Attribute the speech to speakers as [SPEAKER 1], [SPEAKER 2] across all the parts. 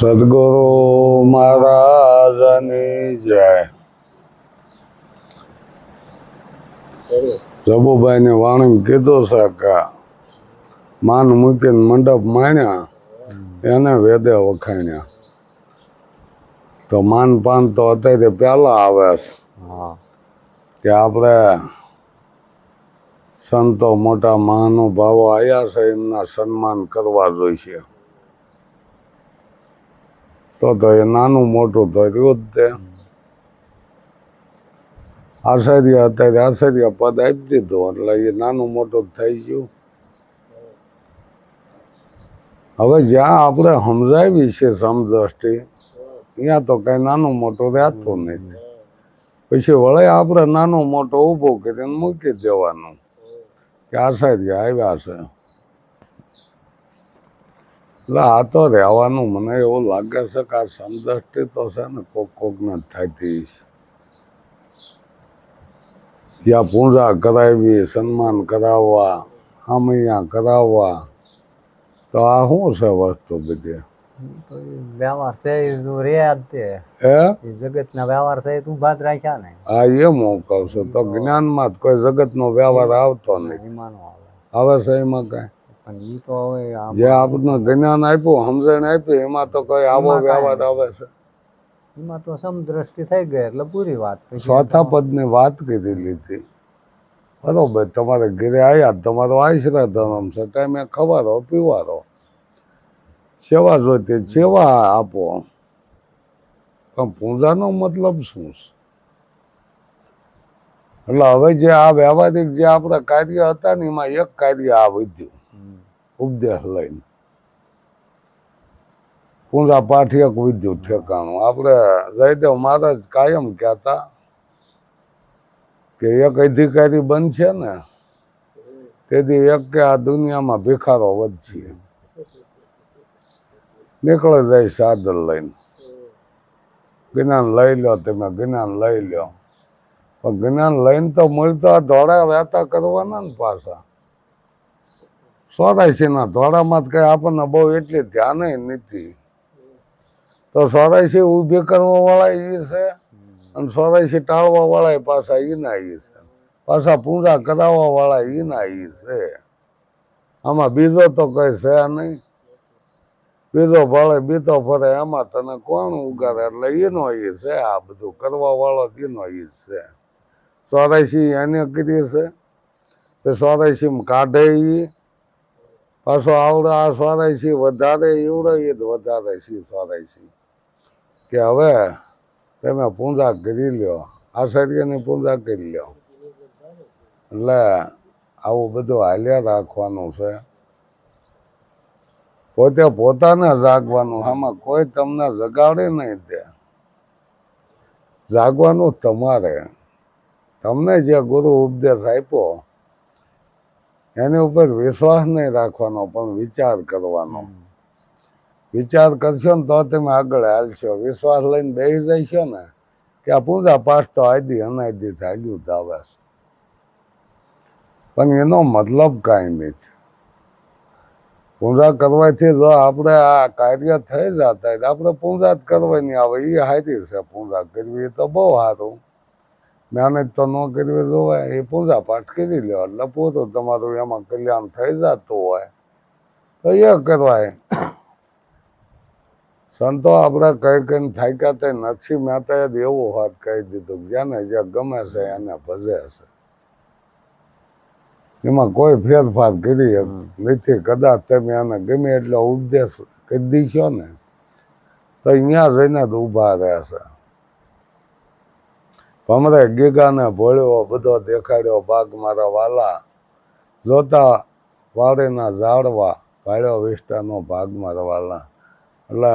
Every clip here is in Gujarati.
[SPEAKER 1] સદગુરુ મહારાજની જય. ને વાણી કીધું છે કે માન મૂકીને મંડપ માણ્યા એને વેદે વખાણ્યા. તો માન પાન તો અત્યારે પહેલા આવે છે. કે આપણે સંતો મોટા મહાનુભાવો આવ્યા છે એમના સન્માન કરવા જોઈશે. તો એ નાનું મોટું તો રહ્યું જ તે. આચાર્ય અત્યારે આચાર્ય પદ આપી દીધું, એટલે એ નાનું મોટું થઈ ગયું. હવે જ્યાં આપણે સમજાવી છે સમદ્રષ્ટિ, ત્યાં તો કઈ નાનું મોટું રહેતું નથી. પછી વળે આપણે નાનું મોટું ઊભું કરીને મૂકી દેવાનું. કે આચાર્ય આવ્યા છે. એટલે આ તો રહેવાનું. મને એવું લાગે છે કે આ સમદ્રષ્ટિ તો છે ને કોક કોકને જ થતી છે જ્યાં પૂજા કરાવી સન્માન કરાવવા હામૈયા કરાવવા તો આ શું છે વસ્તુ બધી?
[SPEAKER 2] વ્યવહાર છે એ તો તે.
[SPEAKER 1] હે?
[SPEAKER 2] એ જગતના વ્યવહાર છે એ તું રાખ્યા ને.
[SPEAKER 1] આ એમ હું કહું છું. તો જ્ઞાનમાં કોઈ જગતનો વ્યવહાર આવતો
[SPEAKER 2] નહીં.
[SPEAKER 1] હવે છે એમાં કઈ?
[SPEAKER 2] પણ ઈ તો હવે
[SPEAKER 1] જે આપણને જ્ઞાન આપ્યું સમજણ આપી એમાં તો કઈ આવો વ્યવહાર આવે છે.
[SPEAKER 2] એમાં તો સમદ્રષ્ટિ થઈ ગઈ એટલે પૂરી વાત
[SPEAKER 1] ચોથા પદની વાત કરી લીધી. બરોબર તમારે ઘરે આવ્યા તમારો આશરા ધર્મ છે. ટાઈમે ખવારો પીવારો. સેવા જોઈતી સેવા આપો. પણ પૂજાનો મતલબ શું છે? એટલે હવે જે આ વ્યવહારિક જે આપણા કાર્ય હતા ને એમાં એક કાર્ય આ વધ્યું. ઉપદેશ લઈને. પૂજા પાઠ વિદ્યુત ઠેકાણું. આપણે જયદેવ મહારાજ કાયમ કહેતા કે એક અધિકારી બનશે ને, તેથી એક કે આ દુનિયામાં ભિખારો વધશે. નીકળે જાય સાદર લઈને. જ્ઞાન લઈ લો તમે, જ્ઞાન લઈ લો. પણ જ્ઞાન લઈને તો મળતા ધોળા વહેતા કરવાના ને પાછા. સોરાશીના ધોળામાં કઈ આપણને બહુ એટલી ધ્યાન નથી. તો સોરાશી ઊભી કરવા વાળા એ છે અને સોરાશી ટાળવા વાળા પાછા એના એ છે. પાછા પૂજા કરાવવા વાળા ઈના એ છે. આમાં બીજો તો કઈ છે નહીં. બીજો ભળે બીતો ફરે, એમાં તને કોણ ઉગાડે એટલે એનો એ છે આ બધું કરવા વાળો એનો ઈ છે. સોરાશી એને કરી છે. સોરાશી કાઢે ઈ. પાછો આવડે આ સોરાશી વધારે એવડે એ જ વધારે છે સોરાશી કે હવે તમે પૂજા કરી લ્યો, આચાર્યની પૂજા કરી લ્યો. એટલે આવું બધું હાલ્યા રાખવાનું છે. પોતે પોતાને જાગવાનું, આમાં કોઈ તમને જગાડે નહીં તે. જાગવાનું તમારે. તમને જે ગુરુ ઉપદેશ આપ્યો એની ઉપર વિશ્વાસ નહીં રાખવાનો પણ વિચાર કરવાનો. વિચાર કરશો ને તો તમે આગળ હાલશો. વિશ્વાસ લઈને બેસી જશો ને કે આ પૂજા પાઠ તો આદી અનાદી થાય જ આવે છે. પણ એનો મતલબ કાંઈ નથી. પૂજા કરવાથી જો આપણે આ કાર્ય થઈ જતા આપણે પૂજા જ કરવાની આવે. એ હારી છે પૂજા કરવી એ તો બહુ સારું. મહેનત તો ન કરવી જોવાય એ પૂજા પાઠ કરી લો એટલે પૂરું તમારું એમાં કલ્યાણ થઈ જતું હોય તો એ કરવાય સંતો આપણે કઈ કઈ થાક્યા તે નથી મેં જ એવું વાત કહી દીધું. કે જેને જે ગમે છે એને ભજે છે. એમાં કોઈ ફેરફાર કરી નથી. કદાચ તમે એને ગમે એટલો ઉપદેશ કરી દીશો ને તો અહીંયા જઈને જ ઊભા રહેશે ભમરે ગીગાને ભોળ્યો, બધો દેખાડ્યો, ભાગ મારા વાલા. જોતા વાડીના ઝાડવા ભાડ્યો વિસ્તારનો ભાગ મારા વાલા. એટલે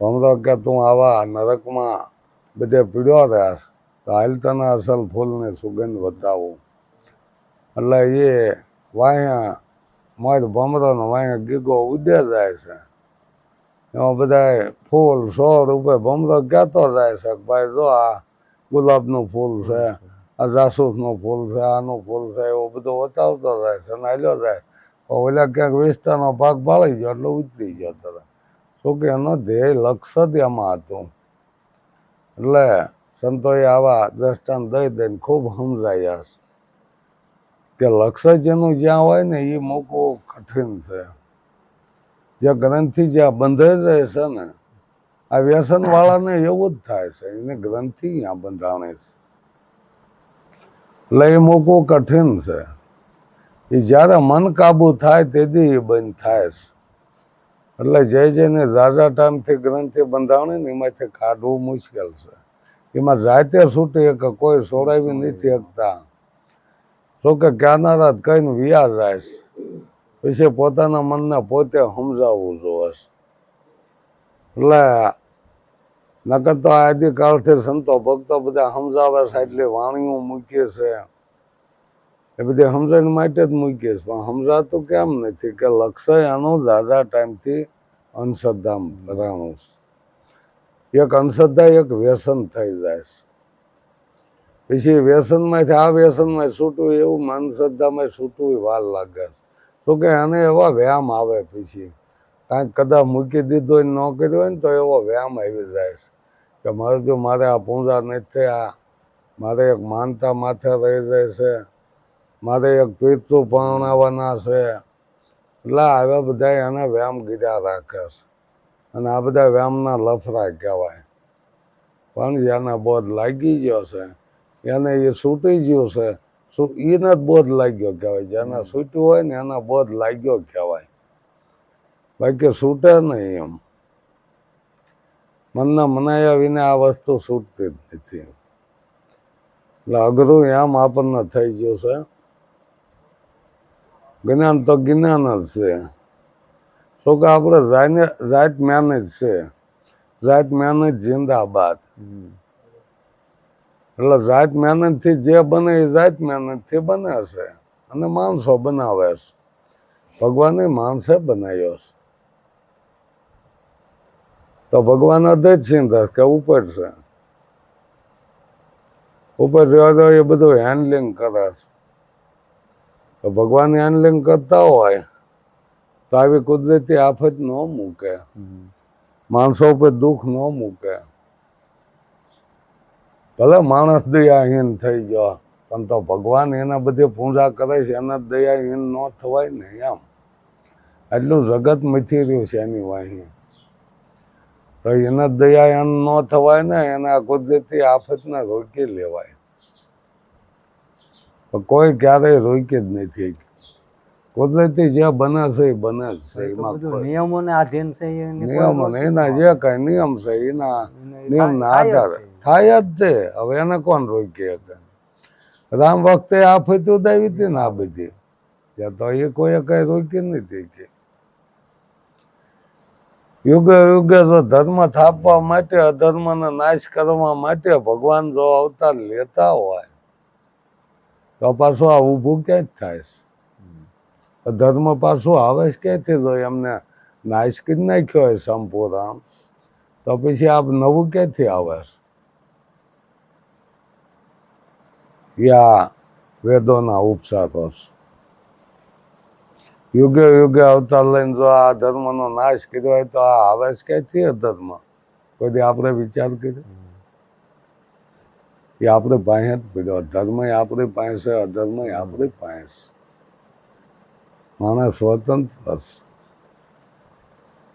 [SPEAKER 1] ભમરો કે તું આવા નરકમાં બધે પીડ્યો રહ્યા તો હાલ તને અસલ ફૂલની સુગંધ બતાવું. એટલે એ વાયા મોર ભમરોનો વાયા ગીગો ઉદે જાય છે. એમાં બધા ફૂલ સો રૂપે ભમરો કહેતો જાય છે ભાઈ જો આ ગુલાબનું ફૂલ છે આ જાસૂસનું ફૂલ છે આનું ફૂલ છે એવું બધું બતાવતો જાય છે અને જાય ઓલા ક્યાંક વિસ્તારનો ભાગ ભાળી ગયો એટલે ઉતરી ગયો તરત. શું કે એનો ધ્યેય લક્ષ્ય જ એમાં હતું. એટલે સંતોએ આવા દ્રષ્ટાંત દઈ દઈને ખૂબ સમજાયા છે. કે લક્ષ્ય જેનું જ્યાં હોય ને એ મૂકવું કઠિન છે. જે ગ્રંથિ જ્યાં બંધાઈ રહે છે ને આ વ્યસન વાળાને એવું જ થાય છે, એને ગ્રંથિ આ બંધાણે છે. એટલે એ મૂકવું કઠિન છે. એ જ્યારે મન કાબુ થાય તેથી એ બંધ થાય છે. એટલે જે જેને ઝાઝા ટાઈમથી ગ્રંથિ બંધાવણી ને એમાંથી કાઢવું મુશ્કેલ છે. એમાં જાતે છૂટી કે કોઈ સોડાવી નથી શકતા. તો કે ક્યાંના કહીને વિયા જાય. પછી પોતાના મનને પોતે સમજાવવું જોવે એટલે નકર તો આદિકાળથી સંતો ભક્તો બધા સમજાવે છે, એટલે વાણીઓ મૂકીએ છે. એ બધી સમજણ માટે જ મૂકીએ છે, પણ સમજાતું કેમ નથી કે લક્ષ્ય એનું દાદા ટાઈમથી અંધશ્રદ્ધા ભરાણું છે. એક અંધશ્રદ્ધા, એક વ્યસન થઈ જાય છે. પછી વ્યસનમાંથી, આ વ્યસનમાં છૂટવું એવું અંધશ્રદ્ધામાં છૂટવું વાર લાગે છે. તો કે એને એવા વ્યાયામ આવે પછી. કાંઈક કદાચ મૂકી દીધો ને કર્યો હોય ને તો એવો વ્યાયામ આવી જાય છે. કે મારે જો મારે આ પૂંજા નથી થયા મારે એક માનતા માથે રહી જાય છે, મારે એક પીતું પરણાવવાના છે. એટલે આવા બધા એના વ્યાયામ ગીર્યા રાખે છે. અને આ બધા વ્યાયામના લફરા કહેવાય. પણ જેને બોધ લાગી ગયો છે. એને એ છૂટી ગયું છે. એને જ બોધ લાગ્યો કહેવાય. જેને છૂટ્યું હોય ને એના બોધ લાગ્યો કહેવાય. બાકી છૂટે નહીં એમ. મનના મનાયા વિના આ વસ્તુ છૂટતી જ નથી. એટલે અઘરું એમ આપણને થઈ ગયું છે. જ્ઞાન તો જ્ઞાન જ છે. શું કે આપણે જાઈને જાત મહેનત છે. જાત મહેનત જિંદાબાદ. એટલે રાઈટ મહેનતથી જે બને એ રાઈટ મહેનતથી બને છે. અને માણસો બનાવે છે. ભગવાને માણસે બનાવ્યો છે. તો ભગવાન અદ્વૈત સિંહ કે ઉપર છે. ઉપર જવા દો એ બધું હેન્ડલિંગ કરે તો ભગવાન હેન્ડલિંગ કરતા હોય તો આવી કુદરતી આફત ન મૂકે. માણસો ઉપર દુઃખ ન મૂકે. ભલે માણસ દયાહીન થઈ ગયો પણ તો ભગવાન એના બધી પૂજા કરે છે એના દયાહીન ન થવાય ને એમ. એટલું જગત મથી રહ્યું છે એની વાહી. તો એના દયાહીન ન થવાય ને એના કુદરતી આફતને રોકી લેવાય. કોઈ ક્યારેય રોકી જ નથી કુદરતી જે બને છે એ બને જ છે એમાં
[SPEAKER 2] નિયમોને આધીન છે એની
[SPEAKER 1] નિયમો ને એના જે કઈ નિયમ છે એના નિયમના આધારે. થાય જ તે હવે એને કોણ રોકી શકે રામ વખતે આફત ઉદાવી હતી ને આ બધી. ત્યાં તો એ કોઈ કઈ રોકી નથી કે યુગે યુગે જો ધર્મ થાપવા માટે, અધર્મનો નાશ કરવા માટે ભગવાન જો અવતાર લેતા હોય, તો પાછું આ ઊભું ક્યાં જ થાય છે? ધર્મ પાછું આવે છે ક્યાંથી જો એમને નાશ કરી નાખ્યો હોય સંપૂર્ણ તો પછી આ નવું ક્યાંથી આવે છે? યા વેદોના ઉપસારો છે. યુગે યુગે અવતાર લઈને જો આ ધર્મનો નાશ કર્યો હોય તો આ આવેશ ક્યાંથી અધર્મ કોઈ આપણે વિચાર કર્યો? એ આપણે પાસે જ પડ્યો. ધર્મ આપણી પાસે અધર્મ આપણી પાસે. માણસ સ્વતંત્ર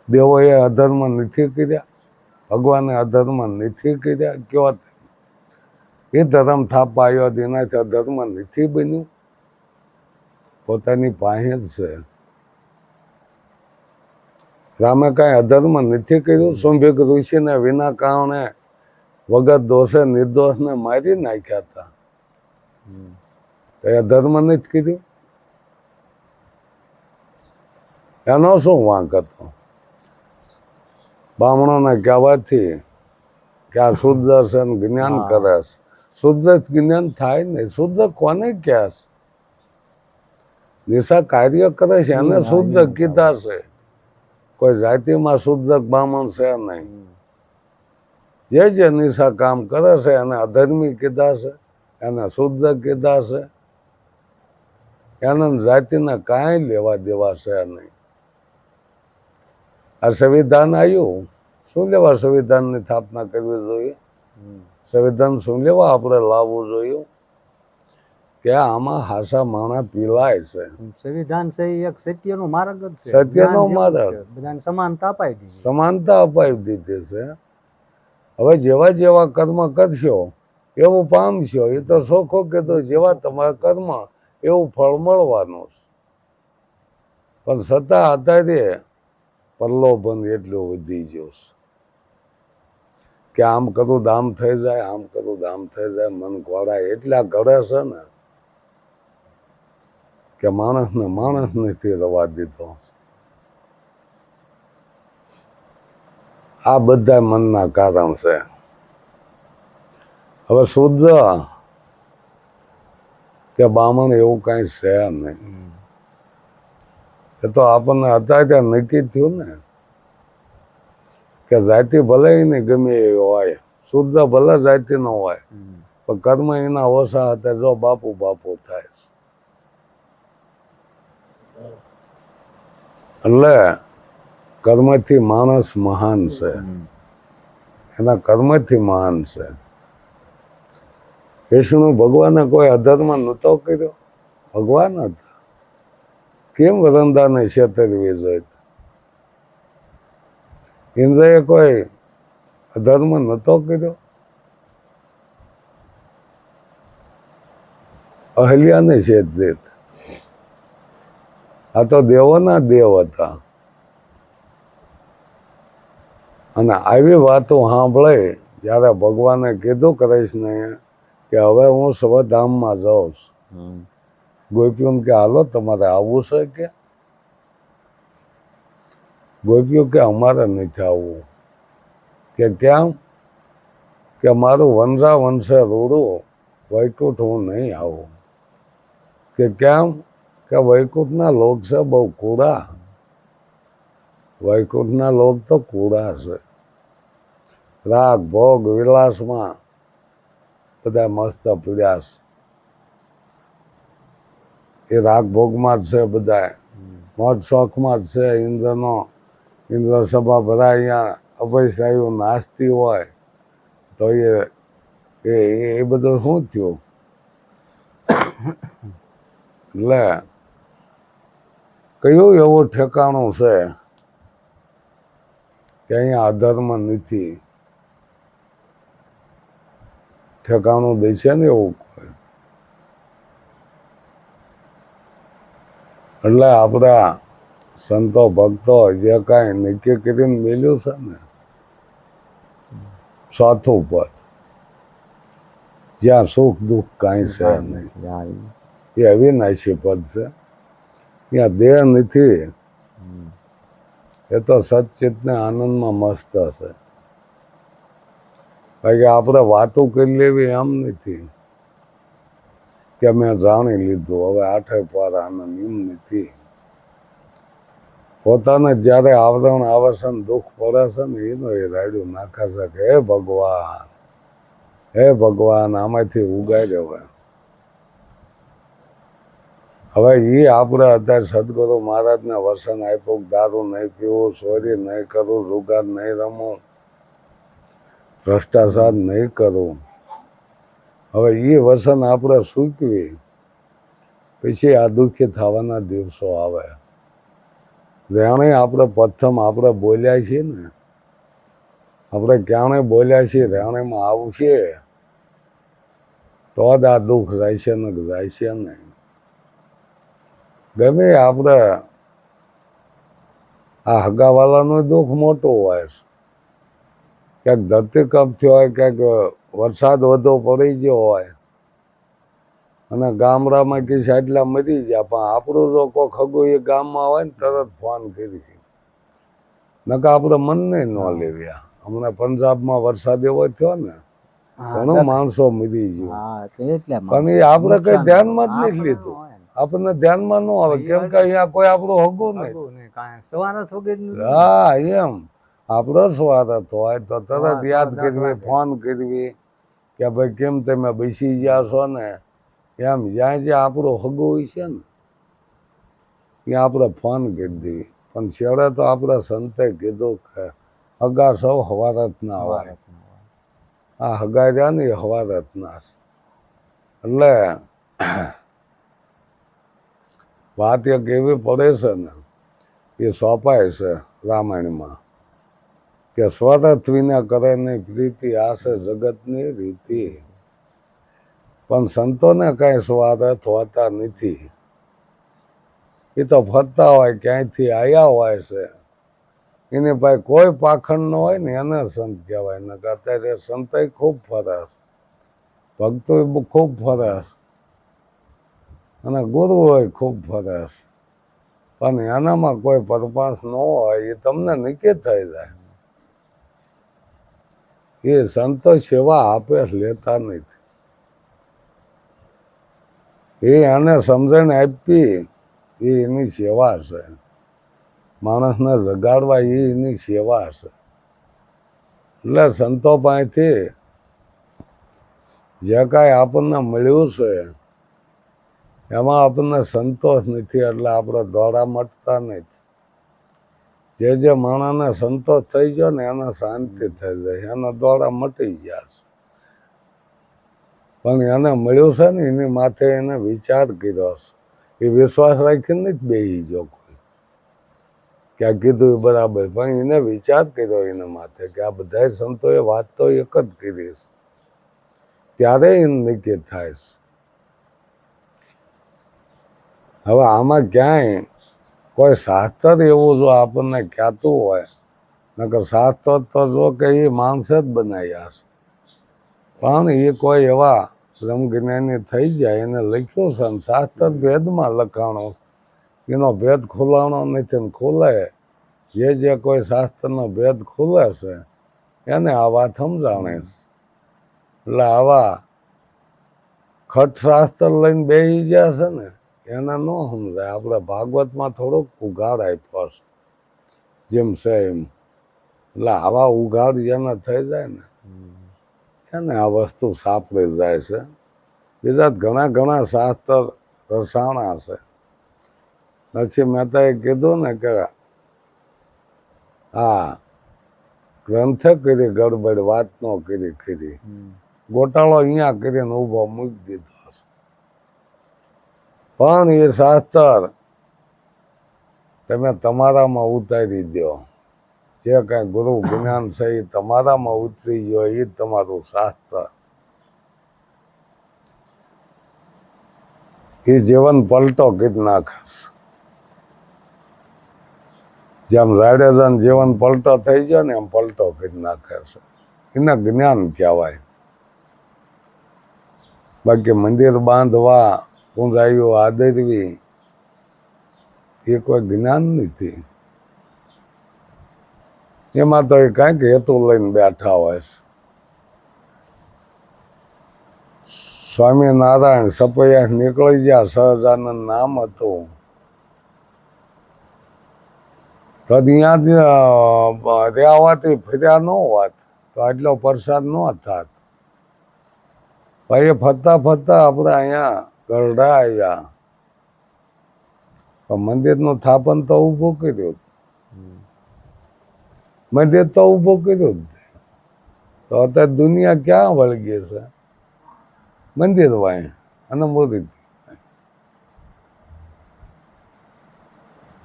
[SPEAKER 1] દેવોએ અધર્મ નથી કર્યા. ભગવાને અધર્મ નથી કર્યા. કયો એ ધર્મ થાપ આવ્યો એનાથી અધર્મ નથી બન્યું. પોતાની પાસે જ છે. રામે કાંઈ અધર્મ નથી કર્યું? શુંભિક ઋષિને વિના કારણે વગર દોષે નિર્દોષને મારી નાખ્યા હતા. એ અધર્મ નથી કર્યું? એનો શું વાંક હતો? બ્રાહ્મણોને કહેવાથી કે આ શુદ્ધ છે જ્ઞાન કરે છે. શુદ્ધ જ્ઞાન થાય નહીં. શુદ્ધ કોને કહે નિશા કાર્ય કરે છે એને શુદ્ધ કીધા છે. કોઈ જાતિમાં શુદ્ધ બ્રાહ્મણ છે નહીં. જે જે નિશા કામ કરે છે એને અધર્મી કીધા છે એને શુદ્ધ કીધા છે. એને જાતિને કાંઈ લેવા દેવા છે નહીં. આ સંવિધાન આવ્યું શું લેવા સંવિધાનની સ્થાપના કરવી જોઈએ? સંવિધાન શું લેવા આપણે લાવવું જોઈએ? કે આમાં હાસા માણા પીલાય છે.
[SPEAKER 2] સંવિધાન છે એક સત્યનો માર્ગ જ છે.
[SPEAKER 1] સત્યનો માર્ગ.
[SPEAKER 2] બધાને સમાનતા અપાઈ દીધી
[SPEAKER 1] સમાનતા અપાઈ દીધી છે. હવે જેવા જેવા કર્મ કરશો એવું પામશો એ તો સોખો કીધું જેવા તમારા કર્મ એવું ફળ મળવાનું પણ સત્તા હતા તે પ્રલોભન એટલું વધી ગયો કે આમ કરું દામ થઈ જાય આમ કરું દામ થઈ જાય મન ઘોડા એટલા ઘડે છે ને કે માણસને માણસ નથી રવા દીધો આ બધા મનના કારણ છે. હવે શુદ્ધ કે બામણ એવું કાંઈ છે નહીં. એ તો આપણને અત્યારે ત્યાં નક્કી થયું ને કે જાતિ ભલે ને ગમે એવી હોય શુદ્ધ ભલે જાતિ ન હોય પણ કર્મ એના ઓછા હતા જો બાપુ બાપુ થાય. એટલે કર્મથી માણસ મહાન છે. એના કર્મથી મહાન છે. વિષ્ણુ ભગવાને કોઈ અધર્મ નહોતો કર્યો? ભગવાન હતા કેમ વરંદાને છેતરવી જોઈ? ઇન્દ્રએ કોઈ અધર્મ નહોતો કર્યો? અહલ્યાને છેતરીત આ તો દેવોના દેવ હતા. અને આવી વાતો સાંભળે જ્યારે ભગવાને કીધું કૃષ્ણએ કે હવે હું સ્વધામમાં જાઉં છું. ગોપીઓને કે હાલો તમારે આવવું છે કે? ગોપીઓ કે અમારે નથી આવવું. કે કેમ? કે મારું વંશા વંશે રૂડું વૈકુંઠ હું નહીં આવું. કે કેમ? કે વૈકુંઠના લોક છે બહુ કૂડા વૈકુંઠના લોક તો કૂડા છે. રાગ, ભોગ, વિલાસમાં બધા મસ્ત પીડ્યા છે. એ રાગ ભોગમાં જ છે બધા મોજ શોખમાં જ છે ઇન્દ્રનો. ઇન્દ્ર સભા બધા અહીંયા અભયસાયું નાસ્તી હોય તો એ એ બધું શું થયું? એટલે કયું એવું ઠેકાણું છે કે અહીંયા અધર્મ નથી ઠેકાણું દે છે ને એવું કોઈ. એટલે આપણા સંતો ભક્તો જે કાંઈ નક્કી કરીને મેલ્યું છે ને સાથું પદ જ્યાં સુખ દુઃખ કાંઈ છે નહીં
[SPEAKER 2] એ ઈ.
[SPEAKER 1] એ અવિનાશી પદ છે ત્યાં દેહ નથી. એ તો સચિતને આનંદમાં મસ્ત છે બાકી આપણે વાતો કરી લેવી એમ નથી. કે મેં જાણી લીધું હવે આઠે પાર આનંદ એમ નથી. પોતાને જ્યારે આવરણ આવે છે ને દુઃખ પડે છે ને એનો એ રાડ્યું નાખે છે કે હે ભગવાન હે ભગવાન આમાંથી ઉગાઈ હવે હવે એ આપણે અત્યારે સદગુરુ મહારાજને વસન આપ્યું, દારૂ નહીં પીવું, ચોરી નહીં કરવું જુગાર નહીં રમવું ભ્રષ્ટાચાર નહીં કરવું હવે એ વસન આપણે સૂકવી. પછી આ દુઃખી થવાના દિવસો આવે. રેણે આપણે પ્રથમ આપણે બોલ્યા છીએ ને. આપણે ક્યાંણે બોલ્યા છીએ? રેણેમાં આવશે તો જ આ દુઃખ જાય છે ને જાય છે નહીં ગમે આપણે આ હગાવાલાનો દુઃખ મોટો હોય છે. ક્યાંક ધરતીકંપ થયો હોય ક્યાંક વરસાદ વધુ પડી ગયો હોય. અને ગામડામાં કે એટલા મરી ગયા પણ આપણું જો કોઈ ખગું એ ગામમાં હોય ને તરત ફોન કરી નકા આપણે મનને ન લેવ્યા હમણાં પંજાબમાં વરસાદ એવો થયો ને ઘણો માણસો મરી ગયું. પણ એ આપણે કઈ ધ્યાનમાં જ નથી લીધું. આપણને ધ્યાનમાં ન આવે. કેમ કે અહીંયા કોઈ આપણો હગો નહીં. હા એમ. આપણો સ્વાર્થ હોય. તો તરત યાદ કરવી ફોન કરવી કે ભાઈ કેમ તમે બેસી ગયા છો ને? એમ જ્યાં જ્યાં આપણો હગો હોય છે ને ત્યાં આપણે ફોન કરી દેવી. પણ છેવડે તો આપણા સંતે કીધું કે હગા સૌ હવારત ના હોય. આ હગા રહ્યા ને એ હવારત ના છે. એટલે વાત એક એવી પડે છે ને, એ સોંપાય છે રામાયણમાં. કે સ્વરથ વિના કરે પ્રીતિ આ છે જગતની રીતિ. પણ સંતોને કાંઈ સ્વાર્થ હોતા નથી. એ તો ફરતા હોય, ક્યાંયથી આવ્યા હોય છે. એની પાસે કોઈ પાખંડ ન હોય ને એને સંત કહેવાય. ને અત્યારે સંતય ખૂબ ફરસ ભક્તો ખૂબ ફરે છે. અને ગુરુ હોય ખૂબ ફરસ. પણ એનામાં કોઈ પરપાસ ન હોય, એ તમને નિકેત થઈ જાય. એ સંતો સેવા આપે લેતા નથી. એ એને સમજણ આપી, એ એની સેવા છે. માણસને જગાડવા એ એની સેવા છે. એટલે સંતો પાસેથી જે કાંઈ આપણને મળ્યું છે એમાં આપણને સંતોષ નથી, એટલે આપણે દોડા મટતા નથી. જે જે માણસને સંતોષ થઈ ગયો ને, એને શાંતિ થઈ જાય. એના દોડા મટી ગયા પણ એને મળ્યું છે ને, એની માથે એને વિચાર કર્યો છે. એ વિશ્વાસ રાખીને જ બેસી ગયો કોઈ. કે આ કીધું એ બરાબર. પણ એને વિચાર કર્યો એના માથે કે આ બધા સંતોએ વાત તો એક જ કરી ત્યારે એને નક્કી થાય છે. હવે આમાં ક્યાંય કોઈ શાસ્ત્ર એવું જો આપણને કહેતું હોય, નકર શાસ્ત્ર તો જો કે એ માણસે જ બનાવ્યા છે. પણ એ કોઈ એવા બ્રહ્મજ્ઞાની થઈ જાય, એને લખ્યું છે ને શાસ્ત્ર ભેદમાં લખાણો એનો ભેદ ખોલાણો નથી ને ખોલે. જે જે કોઈ શાસ્ત્રનો ભેદ ખુલે છે, એને આ વાત સમજાણે એટલે આવા ખટ શાસ્ત્ર લઈને બેસી ગયા છે ને એને ન સમજાય. આપણે ભાગવતમાં થોડોક ઉઘાડ આપ્યો છે જેમ છે એમ. એટલે આવા ઉઘાડ જેને થઈ જાય ને એને આ વસ્તુ સાંપડી જાય છે. બીજા ઘણા ઘણા શાસ્ત્ર રસાણા છે. પછી મહેતાએ કીધું ને કે હા ગ્રંથ કરી ગડબડ વાત નો કરી કરી ગોટાળો અહીંયા કરીને ઊભો મૂકી દીધો. પણ એ શાસ્ત્ર તમે તમારામાં ઉતારી દો જે કાંઈ ગુરુ જ્ઞાન છે એ તમારામાં ઉતરી ગયો એ તમારું શાસ્ત્ર. એ જીવન પલટો કરી નાખશ. જેમ જાડેજાન જીવન પલટો થઈ ગયો ને એમ પલટો કરી નાખે છે એને જ્ઞાન કહેવાય. બાકી મંદિર બાંધવા ઊંધાઈઓ આદરવી. એ કોઈ જ્ઞાન નથી એમાં તો એ કાંઈક હેતુ લઈને બેઠા હોય છે. સ્વામિનારાયણ સપૈયા નીકળી ગયા સહજાનંદ નામ હતું. તો ત્યાંથી હોવાથી ફર્યા ન હોત, તો આટલો પ્રસાદ ન થાત. પછી ફરતા ફરતા આપણે અહીંયા ગરડા આવ્યા પણ મંદિરનું થાપન તો ઊભો કર્યો મંદિર તો ઊભો કર્યો તો અત્યારે દુનિયા ક્યાં વળગી છે? મંદિર વાય અને મોદી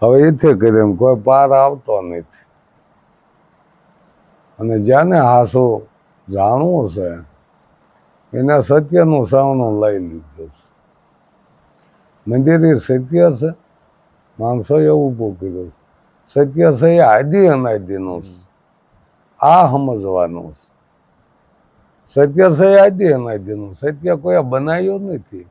[SPEAKER 1] હવે એથી કરીને કોઈ પાર આવતો નથી. અને જેને હાસો જાણવું છે. એને સત્યનું સાવણું લઈ લીધું છે. મંદિર સત્ય છે. એવું ઊભું કર્યું સત્ય છે એ આદિ અનાદિનું છે. આ સમજવાનું છે. સત્ય છે આદિ અનાદિનું સત્ય કોઈ બનાવ્યું નથી.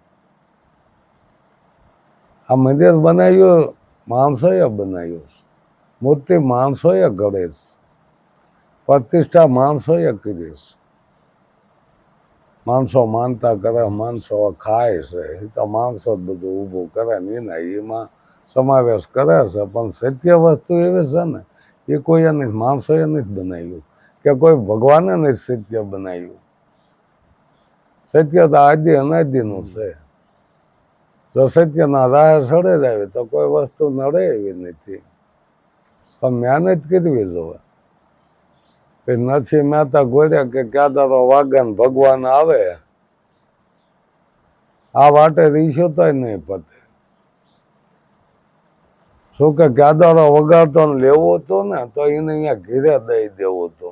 [SPEAKER 1] આ મંદિર બનાવ્યું, માણસોએ બનાવ્યું છે. મૂર્તિ માણસોએ ઘડે છે. પ્રતિષ્ઠા માણસોએ કરી છે. માણસો માનતા કરે, માણસો ખાય છે. એ તો માણસો જ બધું ઊભું કરે ને એના એમાં સમાવેશ કરે છે. પણ સત્ય વસ્તુ એવી છે ને, એ કોઈ એને માણસોએ નથી બનાવ્યું. કે કોઈ ભગવાને નથી સત્ય બનાવ્યું. સત્ય તો આદિ અનાદિનું છે. જો સત્યના રાહ સડે જ આવે તો કોઈ વસ્તુ નડે એવી નથી. પણ મહેનત કરવી જોવે. કે નથી મહેતા ગોળ્યા કે ક્યાં દારો વાગે ભગવાન આવે. આ વાટે રીશો તો નહીં પતે. શું કે ક્યાદારો વગાડતો ને લેવો હતો ને, તો એને અહીંયા ઘીરે દઈ દેવો હતો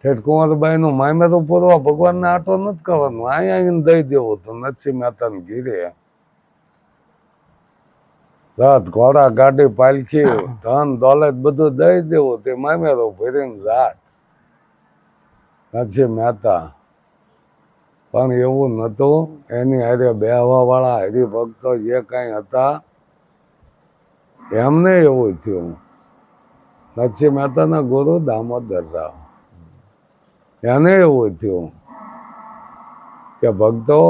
[SPEAKER 1] ઠેઠ કુંવરબાઈ નું મામેરું પૂરવા ભગવાનને આટો નથી કરવાનો, અહીંયા એને દઈ દેવો હતો નથી મહેતાને ઘીરે. રાત ઘોડા ગાડી પાલખી, ધન દોલત બધું દઈ દેવું, તે મામેરો ભરીને રાત. નથી મહેતા પણ એવું નહોતું, એની હારે બેહવા વાળા હરિભક્તો જે કાંઈ હતા, એમને એવું થયું. નથી મહેતાના ગુરુ દામોદર રાવ, એને એવું થયું. કે ભક્તો,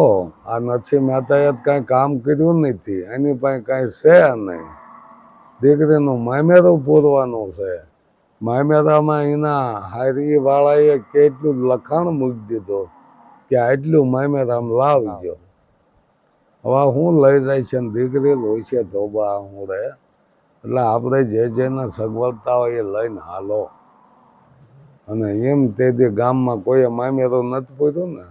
[SPEAKER 1] આ નથી મહેતાએ તો કાંઈ કામ કર્યું નથી, એની પાસે કાંઈ છે નહીં. દીકરીનું મામેરું પૂરવાનું છે. મામેરામાં એના હારી વાળાએ કેટલું લખાણ મૂકી દીધું કે આટલું મામેરામ લાવજો. હવે હું લઈ જાય છે દીકરી હોય છે ધોબા હું રે એટલે આપણે જે જેને સગવડતા હોય એ લઈને હાલો. અને એમ તે ગામમાં કોઈએ મામેરો નથી પૂર્યું ને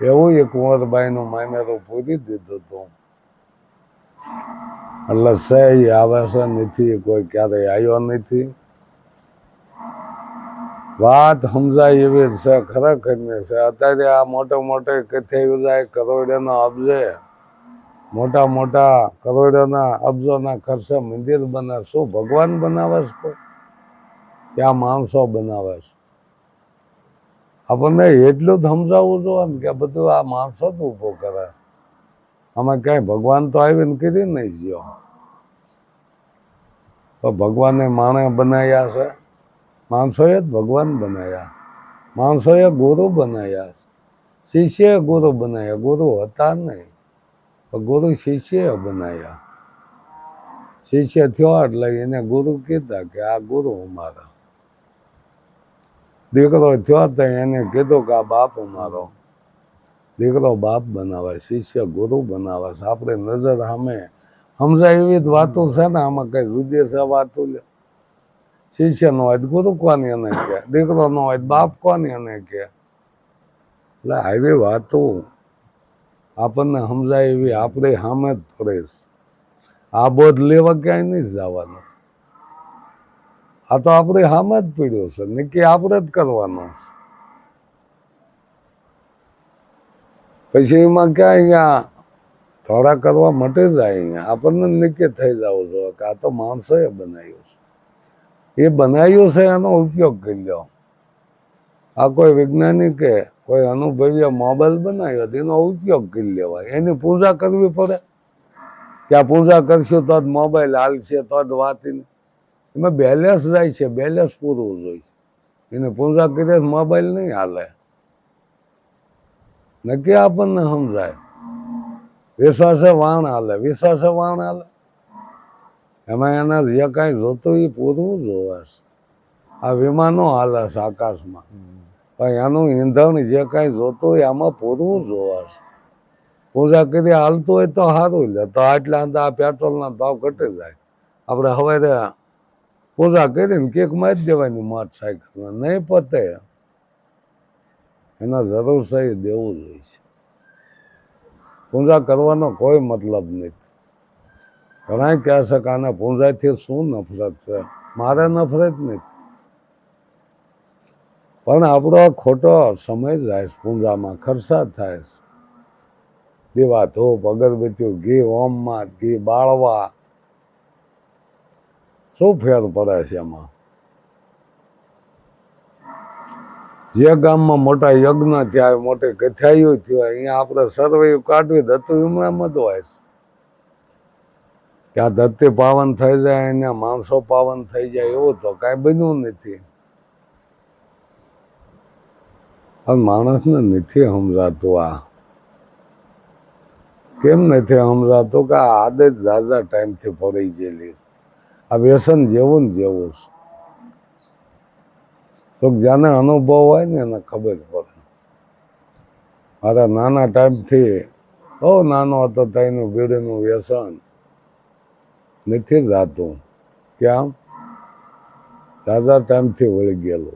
[SPEAKER 1] એવું એક કુંવરબાઈનું મામેરું પૂરી દીધું હતું એટલે સહી ઈ આવે છે નથી, કોઈ ક્યારેય આવ્યો નથી. વાત સમજાય એવી છે ખરેખરની છે. અત્યારે આ મોટે મોટે કથે જાય કરોડોનો અબજે મોટા મોટા કરોડોના અબજોના ખર્ચે મંદિર બને. શું ભગવાન બનાવે છે કોઈ? માણસો બનાવે છે? આપણને એટલું સમજાવવું જોઈએ ને કે બધું આ માણસો જ ઊભો કરે. આમાં ક્યાંય ભગવાન તો આવીને કરી નહીં જ્યો તો ભગવાને માણે બનાવ્યા છે. માણસોએ જ ભગવાન બનાવ્યા માણસોએ ગુરુ બનાવ્યા છે. શિષ્યએ ગુરુ બનાવ્યા ગુરુ હતા નહીં. પણ ગુરુ શિષ્યએ બનાવ્યા શિષ્ય થયો એટલે એને ગુરુ કીધા કે આ ગુરુ અમારા. દીકરો થયો તો એને કીધું કે આ બાપ અમારો દીકરો બાપ બનાવે, શિષ્ય ગુરુ બનાવે છે. આપણે નજર સામે સમજાય એવી જ વાતો છે ને, આમાં કઈ જુદી છે વાતો લે શિષ્ય નો હોય ગુરુ કોની અને કે? દીકરો નો હોય બાપ કોની અને કે? એટલે આવી વાતો આપણને સમજાય એવી આપણે સામે જ ફરેશ આ બોધ લેવા ક્યાંય નહીં જવાનું. આ તો આપણે હામ જ પીડ્યો છે. નક્કી, આપણે જ કરવાનો. પછી એમાં ક્યાં અહીંયા થોડા કરવા મટી જાય અહીંયા? આપણને નક્કી થઈ જવું છો. કે આ તો માણસોએ બનાવ્યું છે. એ બનાવ્યું છે એનો ઉપયોગ કરી લો આ કોઈ વૈજ્ઞાનિકે કોઈ અનુભવીએ મોબાઈલ બનાવ્યો એનો ઉપયોગ કરી લેવાય. એની પૂજા કરવી પડે. આ પૂજા કરશું તો જ મોબાઈલ હાલશે, તો જ વાત એની- એમાં બેલેન્સ જાય છે બેલેન્સ પૂરવું જોઈએ એને પૂજા કરીએ મોબાઈલ નહીં હાલે. નક્કી આપણને સમજાય. વિશ્વાસે વાણ હાલે, વિશ્વાસે વાણ હાલે. એમાં એના જે કાંઈ જોતું એ પૂરવું જોવે છે. આ વિમાનો હાલે છે આકાશમાં. પણ એનું ઈંધણ જે કાંઈ જોતું હોય આમાં પૂરવું જોવે છે. પૂજા કરી હાલતું હોય તો સારું લે. તો આટલા અંદર આ પેટ્રોલના ભાવ ઘટી જાય. આપણે હવે પૂજા કરીને કેક મારી દેવાની મોટરસાયકલમાં નહીં પતે. એના જરૂર સહી દેવું જોઈએ છે. પૂજા કરવાનો કોઈ મતલબ નથી. ઘણા કહે છે કે આને પૂજાથી શું નફરત છે? મારે નફરત નથી. પણ આપણો ખોટો સમય જાય છે પૂજામાં, ખર્ચા થાય છે. દીવા ધૂપ, અગરબત્તીઓ, ઘી, ઓમમાં, ઘી બાળવા શું ફેર પડે છે એમાં જે ગામમાં મોટા યજ્ઞ થયા, મોટી કથાઈઓ થયા, અહીંયા આપણે સર્વે કાઢવી ધરતું એમનામાં જ હોય છે. કે આ ધરતી પાવન થઈ જાય અને માણસો પાવન થઈ જાય, એવું તો કાંઈ બન્યું નથી. માણસને નથી સમજાતું આ. કેમ નથી સમજાતું કે આ આદત ઝાઝા ટાઈમથી પડી ગયેલી. આ વ્યસન જેવું ને જેવું છે. તો જેને અનુભવ હોય ને એને ખબર પડે. મારા નાના ટાઈમથી બહુ નાનો હતો ત્યાંનું ભીડનું વ્યસન. નથી જાતું કે આમ દાદા ટાઈમથી વળી ગયેલો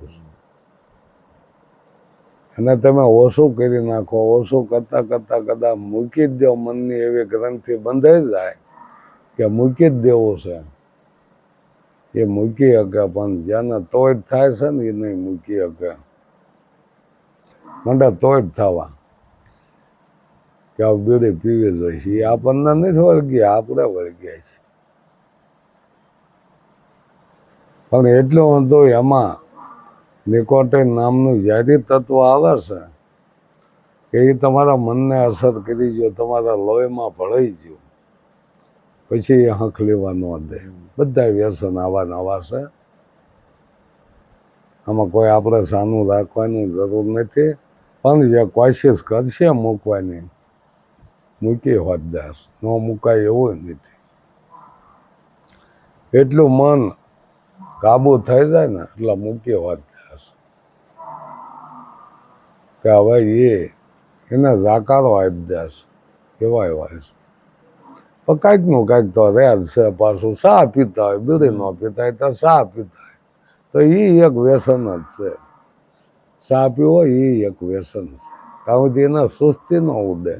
[SPEAKER 1] અને તમે ઓછું કરી નાખો, ઓછું કરતા કરતા કદાચ મૂકી જ દો મનની એવી ગ્રંથિ બંધાઈ જાય કે મૂકી જ દેવું છે. એ મૂકી શકે, પણ જેને તોડ થાય છે ને એ નહીં મૂકી શકે. મંડા તોડ થવા. કે આ બીડી પીવી જોઈશે. એ આપણને નથી વળગી આપણે વળગ્યા છે પણ એટલો વાંધો એમાં નિકોટિન નામનું ઝેરી તત્વ આવે છે, કે એ તમારા મનને અસર કરી જો તમારા લોહીમાં ભળાઈ ગયું. પછી હંખ લેવા ન દે બધા વ્યસન આવા નવા છે. આમાં કોઈ આપણે સાનું રાખવાની જરૂર નથી. પણ જે કોશિશ કરશે મૂકવાની, મૂકી હોત દાસ. ન મૂકાય એવું નથી. એટલું મન કાબુ થઈ જાય ને, એટલે મૂકી હોત દાસ. કે હવે એ એને રાકારો આપી દાસ. એવા એવા છે. પણ કાંઈકનું કાંઈક તો જ છે પાછું ચા પીતા હોય બીડી ન પીતા હોય તો ચા પીતા હોય તો એ એક વ્યસન જ છે ચા પીવો એ એક વ્યસન છે કારણ કે એને સુસ્તી ન ઉડે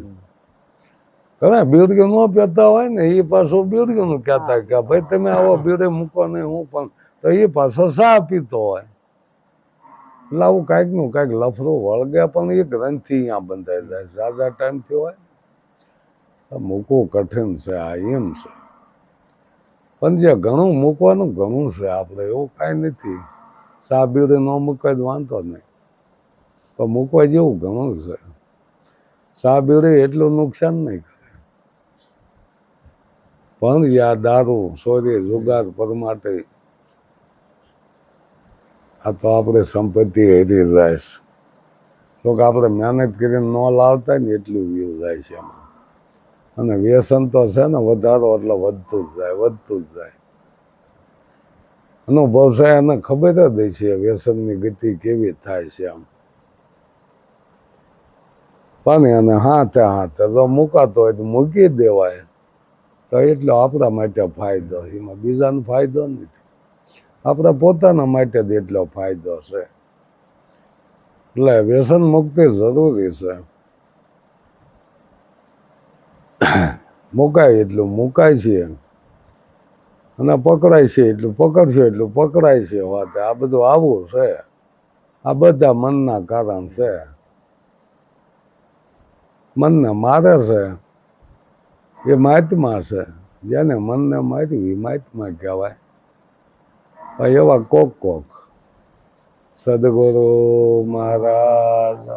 [SPEAKER 1] ઘણા બીડીયું ન પીતા હોય ને એ પાછું બીડીયું કહેતા કે ભાઈ તમે આવો બીડે મૂકો નહીં હું પણ તો એ પાછો ચા પીતો હોય એટલે આવું કાંઈકનું કાંઈક લફરું વળગે પણ એ ગ્રંથિ અહીંયા બંધાઈ જાય ઝાઝા ટાઈમથી હોય મૂકવું કઠિન છે, આ એમ છે. પણ જે ઘણું મૂકવાનું ઘણું છે આપણે, એવું કાંઈ નથી. બીડી ન મૂકાય તો વાંધો નહીં. પણ મૂકવા જેવું ઘણું છે. ચા એટલું નુકસાન નહીં કરે. પણ જે આ દારૂ, સોરી, જુગાર પરમાટે આ તો આપણે સંપત્તિ હેરી જાય તો કે આપણે મહેનત કરીને ન લાવતા ને, એટલું વ્યૂ જાય છે એમાં. અને વ્યસન તો છે ને વધારો એટલે વધતું જ જાય, વધતું જ જાય. અનુભવ છે એને ખબર જ છે વ્યસનની ગતિ કેવી થાય છે આમ. પણ એને હાથે હાથે જો મૂકાતો હોય તો મૂકી દેવાય. તો એટલો આપણા માટે ફાયદો. એમાં બીજાનો ફાયદો નથી. આપણા પોતાના માટે જ એટલો ફાયદો છે. એટલે વ્યસન મુક્તિ જરૂરી છે. મુકાય એટલું, મુકાય છે અને પકડાય છે એટલું, પકડશે એટલું, પકડાય છે વાત. આ બધું આવું છે. આ બધા મનના કારણ છે. મનને મારે છે. એ માતમાં છે. જેને મનને મારવી એ મહાત્મા કહેવાય. એવા કોક કોક. સદગુરુ મહારાજ